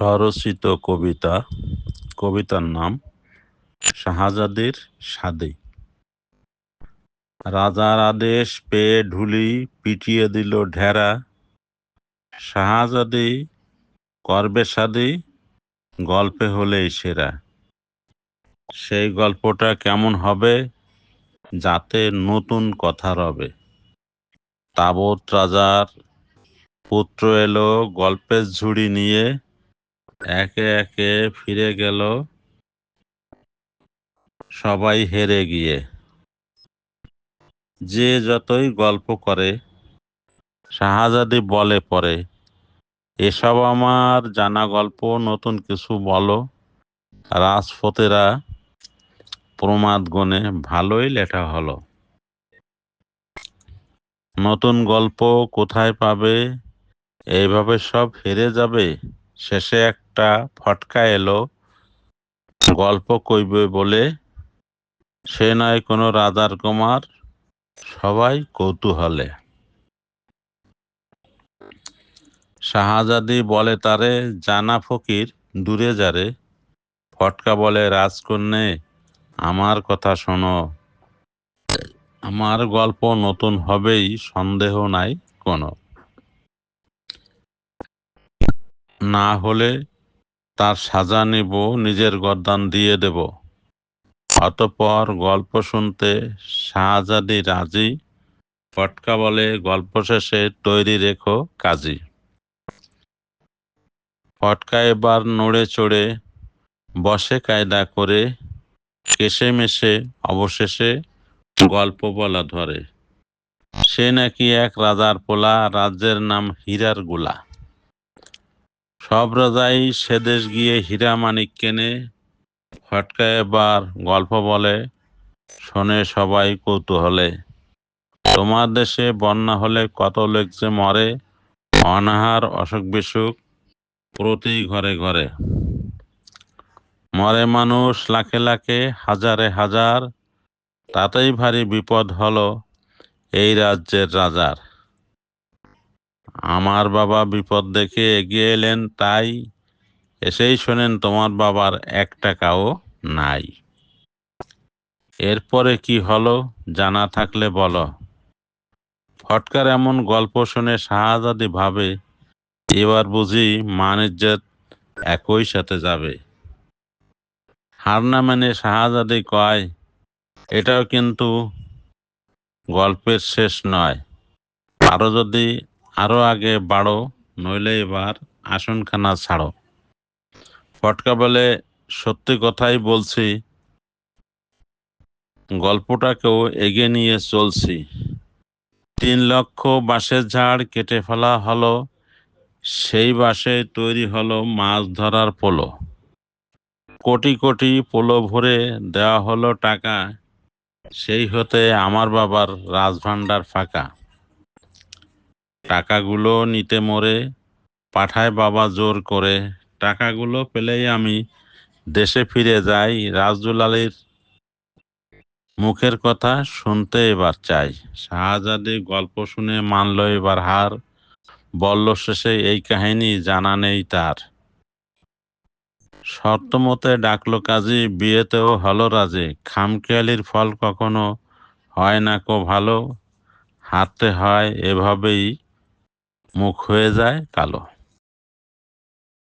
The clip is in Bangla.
স্বরচিত কবিতা, কবিতার নাম শাহজাদির সাদে। রাজার আদেশ পেয়ে ঢুলি পিটিয়ে দিল ঢেরা। শাহজাদি করবে সাদি, গল্পে হলেই সেরা। সেই গল্পটা কেমন হবে, যাতে নতুন কথা রবে। তাবৎ রাজার পুত্র এলো গল্পের ঝুড়ি নিয়ে। একে একে ফিরে গেল। সবাই হেরে গিয়ে। যে যতই গল্প করে, শাহজাদি বলে পরে, এসব আমার জানা গল্প, নতুন কিছু বলো। রাজফতেরা প্রমাদ গণে ভালোই লেখা হলো। নতুন গল্প কোথায় পাবে? এইভাবে সব হেরে যাবে? শেষে একটা ফটকা এলো। গল্প কইবে বলে সে নয় কোনো রাজার কুমার, সবাই কৌতূহলে। শাহজাদি বলে, তারে জানা ফকির, দূরে যারে ফটকা বলে, রাজকন্যে, আমার কথা শোনো। আমার গল্প নতুন হবেই, সন্দেহ নাই কোনো। না হলে তার সাজা নিব, নিজের গরদান দিয়ে দেব। অতপর গল্প শুনতে শাহজাদি রাজি। ফটকা বলে, গল্প শেষে তৈরি রেখো কাজী। ফটকা এবার নড়ে চড়ে, বসে কায়দা করে কেসে মেশে, অবশেষে গল্প বলা ধরে। সে নাকি এক রাজার পোলা, রাজ্যের নাম হীরারগুলা। সব রাজাই সে দেশ গিয়ে হীরা মানিক কেনে ফটকা এবার গল্প বলে, শোনে সবাই কৌতূহলে। তোমার দেশে বন্যা হলে কত লোক যে মরে, অনাহার, অসুখ বিসুখ, প্রতি ঘরে ঘরে। মরে মানুষ লাখে লাখে, হাজারে হাজার, তাতেই ভারী বিপদ হলো এই রাজ্যের রাজার। আমার বাবা বিপদ দেখে এগিয়ে এলেন, তাই এসেই শোনেন তোমার বাবার এক টাকাও নাই। এরপরে কি হলো জানা থাকলে বলো। ফটকার এমন গল্প শুনে শাহজাদি ভাবে, এবার বুঝি মানিজ্যত একই সাথে যাবে। হার না মানে শাহজাদি কয়, এটাও কিন্তু গল্পের শেষ নয়। আরও যদি আরও আগে বাড়ো, নইলে এবার আসনখানা ছাড়ো। ফটকা বলে সত্যি কথাই বলছি, গল্পটাকেও এগিয়ে নিয়ে চলছি। তিন লক্ষ বাঁশের ঝাড় কেটে ফেলা হলো, সেই বাসে তৈরি হলো মাছ ধরার পোলো। কোটি কোটি পোলো ভরে দেওয়া হলো টাকা, সেই হতে আমার বাবার রাজভাণ্ডার ফাঁকা। টাকাগুলো নিতে মরে, পাঠায় বাবা জোর করে। টাকাগুলো পেলেই আমি দেশে ফিরে যাই, রাজদুলালির মুখের কথা শুনতে এবার চাই। শাহজাদি গল্প শুনে মানল এবার হার, বলল শেষে এই কাহিনী জানা নেই তার। শর্ত মতে ডাকলো কাজী, বিয়েতেও হলো রাজে, খামখেয়ালির ফল কখনো হয় না কো ভালো, হারতে হয় এভাবেই মুখ হয়ে যায় কালো।